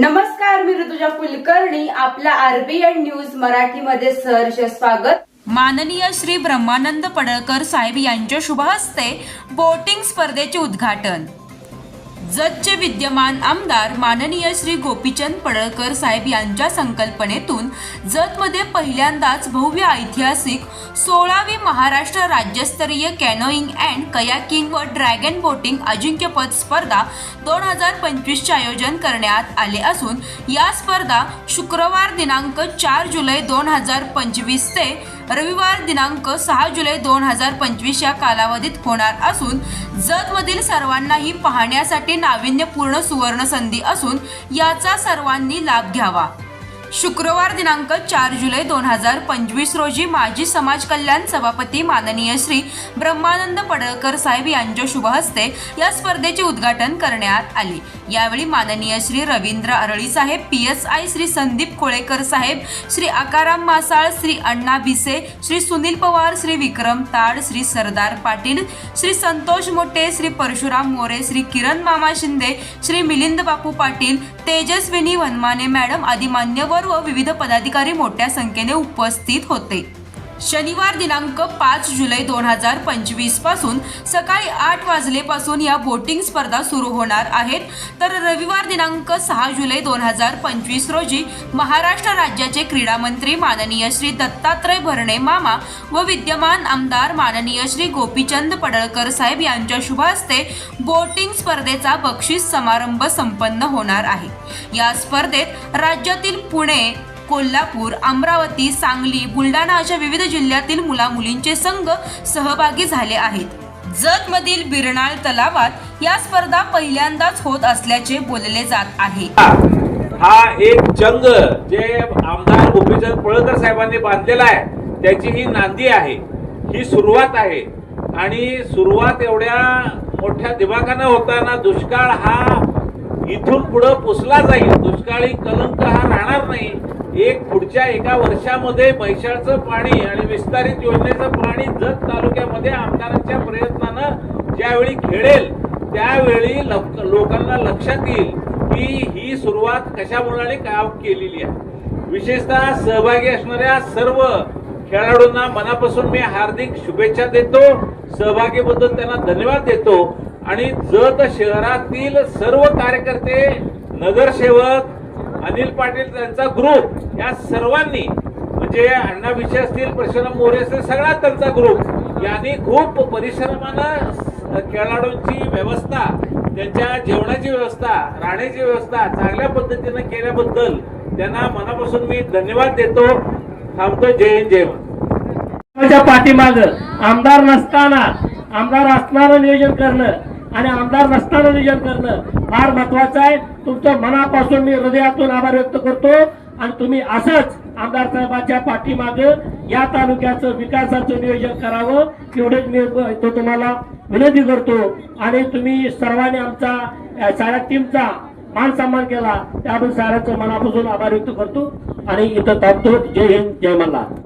नमस्कार मी ऋतुजा कुलकर्णी. आपला RBN news मराठीमध्ये सहर्ष स्वागत. माननीय श्री ब्रह्मानंद पडळकर साहेब यांच्या शुभ हस्ते बोटिंग स्पर्धेचे उद्घाटन. जतचे विद्यमान आमदार माननीय श्री गोपीचंद पडळकर साहेब यांच्या संकल्पनेतून जतमध्ये पहिल्यांदाच भव्य ऐतिहासिक सोळावी महाराष्ट्र राज्यस्तरीय कॅनोईंग अँड कयाकिंग व ड्रॅगन बोटिंग अजिंक्यपद स्पर्धा दोन हजार पंचवीसचे आयोजन करण्यात आले असून या स्पर्धा शुक्रवार दिनांक चार जुलै दोन हजार पंचवीस ते रविवार दिनांक सहा जुलै दोन हजार पंचवीस या कालावधीत होणार असून जतमधील सर्वांनाही पाहण्यासाठी नाविन्यपूर्ण सुवर्ण संधी असून याचा सर्वांनी लाभ घ्यावा. शुक्रवार दिनांक चार जुलै दोन हजार पंचवीस रोजी माजी समाज कल्याण सभापती माननीय श्री ब्रह्मानंद पडळकर साहेब यांच्या शुभ हस्ते या स्पर्धेचे उद्घाटन करण्यात आले. यावेळी माननीय श्री रवींद्र अरळी साहेब P S I Shri Sandeep Kolekar साहेब श्री आकाराम मासाळ श्री अण्णा भिसे श्री सुनील पवार श्री विक्रम ताड श्री सरदार पाटील श्री संतोष मोटे श्री परशुराम मोरे श्री किरण मामा शिंदे श्री मिलिंद बापू पाटील तेजस्विनी वनमाने मॅडम आदी मान्यवर व विविध पदाधिकारी मोठ्या संख्येने उपस्थित होते. शनिवार दिनांक पाच जुलै दोन हजार पंचवीसपासून सकाळी आठ वाजलेपासून या बोटिंग स्पर्धा सुरू होणार आहेत. तर रविवार दिनांक सहा जुलै दोन हजार पंचवीस रोजी महाराष्ट्र राज्याचे क्रीडा मंत्री माननीय श्री दत्तात्रय भरणे मामा व विद्यमान आमदार माननीय श्री गोपीचंद पडळकर साहेब यांच्या शुभ हस्ते बोटिंग स्पर्धेचा बक्षीस समारंभ संपन्न होणार आहे. या स्पर्धेत राज्यातील पुणे कोल्हापूर अमरावती सांगली बुलढाणा अशा विविध जिल्ह्यातील मुला मुलींचे संघ सहभागी झाले आहेत. जतमधील बिरनाळ तलावात या स्पर्धा पहिल्यांदाच होत असल्याचे बोलले जात आहे. हा एक जंग जे आमदार गोपीचंद पळकर साहेबांनी बांधलेला आहे त्याची ही नांदी आहे ही सुरुवात आहे. आणि सुरुवात एवढ्या मोठ्या दिमागानं होताना दुष्काळ हा इथून पुढं पुसला जाईल. दुष्काळी कलंक हा राहणार नाही. एक पुढच्या एका वर्षामध्ये मैशाळचं पाणी आणि विस्तारित योजनेचं पाणी जत तालुक्यामध्ये आमदारांच्या प्रयत्नानं ज्यावेळी खेळेल त्यावेळी लोकांना लक्षात येईल की ही सुरुवात कशामुळे मुलाने काम केलेली आहे. विशेषतः सहभागी असणाऱ्या सर्व खेळाडूंना मनापासून मी हार्दिक शुभेच्छा देतो. सहभागीबद्दल त्यांना धन्यवाद देतो. आणि जत शहरातील सर्व कार्यकर्ते नगरसेवक अनिल पाटील त्यांचा ग्रुप या सर्वांनी म्हणजे अण्णाविषयी असतील परशुराम मोरे असतील सगळा त्यांचा ग्रुप यांनी खूप परिश्रमानं खेळाडूंची व्यवस्था त्यांच्या जेवणाची व्यवस्था राहण्याची व्यवस्था चांगल्या पद्धतीनं केल्याबद्दल त्यांना मनापासून मी धन्यवाद देतो थांबतो जय हिंद जय महाराष्ट्र. पाठीमाग आमदार नसताना आमदार असणारं नियोजन करणं आणि आमदार नसताना नियोजन करणं फार महत्वाचं आहे. तुमच्या मनापासून मी हृदयातून आभार व्यक्त करतो. आणि तुम्ही असंच आमदार साहेबांच्या पाठीमागे या तालुक्याचं विकासाचं नियोजन करावं एवढेच मी तो तुम्हाला विनंती करतो. आणि तुम्ही सर्वांनी आमचा साऱ्या टीमचा मान सन्मान केला त्याबद्दल साऱ्याचं मनापासून आभार व्यक्त करतो. आणि इथं थांबतो. जय हिंद जय मल्हार.